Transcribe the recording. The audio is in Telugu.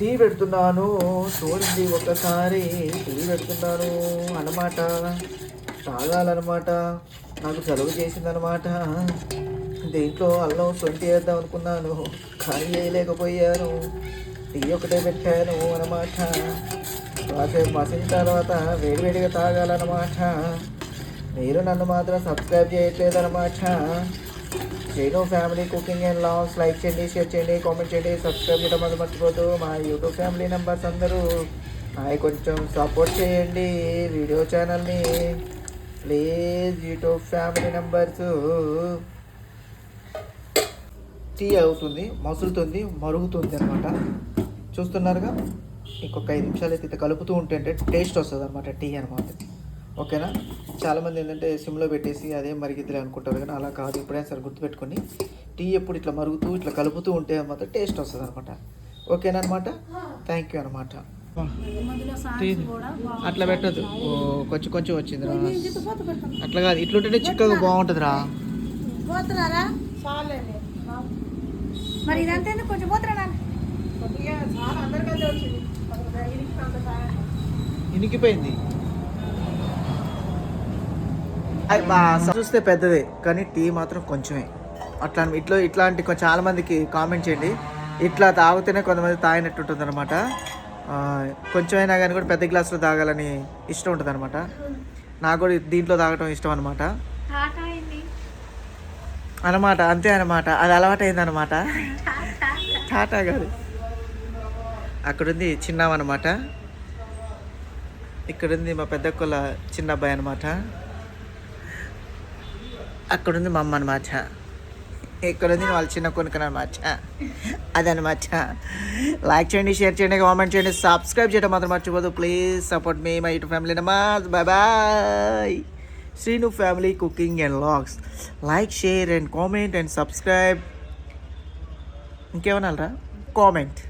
టీ పెడుతున్నాను. చూడండి ఒక్కసారి టీ పెడుతున్నాను అన్నమాట. తాగాలన్నమాట. నాకు సెలవు చేసిందనమాట దీంట్లో అల్లం సొంటి వేద్దాం అనుకున్నాను. కానీ వేయలేకపోయాను టీ ఒకటే పెట్టాను అన్నమాట. కాసేపు మసిన తర్వాత వేడివేడిగా తాగాలన్నమాట. మీరు నన్ను మాత్రం సబ్స్క్రైబ్ చేయట్లేదు అనమాట Srinu family cooking and vlogs like చేయండి షేర్ చేయండి కామెంట్ చేయండి సబ్స్క్రైబ్ చేయడం అది మర్చిపోతూ మా యూట్యూబ్ ఫ్యామిలీ మెంబర్స్ అందరూ నాకు కొంచెం సపోర్ట్ చేయండి వీడియో ఛానల్ని please YouTube family members tea అవుతుంది మసులుతుంది మరుగుతుంది అనమాట చూస్తున్నారుగా? ఇంకొక ఐదు నిమిషాలు అయితే కలుపుతూ ఉంటే అంటే టేస్ట్ వస్తుంది అనమాట టీ అనమాట ఓకేనా? చాలామంది ఏంటంటే సిమ్లో పెట్టేసి అదే మరిగిద్దిలే అనుకుంటారు కానీ అలా కాదు. ఎప్పుడైనా సరే గుర్తుపెట్టుకొని టీ ఎప్పుడు ఇట్లా మరుగుతూ ఇట్లా కలుపుతూ ఉంటే అనమాట టేస్ట్ వస్తుంది అనమాట ఓకేనా అనమాట థ్యాంక్ యూ అనమాట. అట్లా పెట్టదు కొంచెం కొంచెం వచ్చింది రా. అట్లా కాదు. ఇట్లుంటే చిక్కగా బాగుంటుంది రా పోతున్నారా? చాలండి మరి ఇదంతా ఎందుకు కొంచెం పోతున్నా కొద్దిగా చూస్తే పెద్దదే కానీ టీ మాత్రం కొంచెమే. అట్లా ఇట్లా ఇట్లాంటి చాలా మందికి కామెంట్ చేయండి. ఇట్లా తాగితేనే కొంతమంది తాగినట్టు ఉంటుంది అనమాట కొంచెమైనా కానీ కూడా పెద్ద గ్లాసులో తాగాలని ఇష్టం ఉంటుంది అనమాట నాకు కూడా దీంట్లో తాగటం ఇష్టం అనమాట అనమాట అంతే అనమాట అది అలవాటు అనమాట టాటా కాదు అక్కడుంది చిన్నామన్నమాట ఇక్కడుంది మా పెద్ద కొల చిన్న అబ్బాయి అనమాట అక్కడుంది మా అమ్మ అనమాట ఇక్కడుంది వాళ్ళ చిన్న కొనుక్కన అనమాట అదనమాట లైక్ చేయండి షేర్ చేయండి కామెంట్ చేయండి సబ్స్క్రైబ్ చేయడం మాత్రం మర్చిపోదు. Please support me my YouTube family namaz bye bye Srinu family cooking and vlogs like share and comment and subscribe ఇంకేమనాలరా? Comment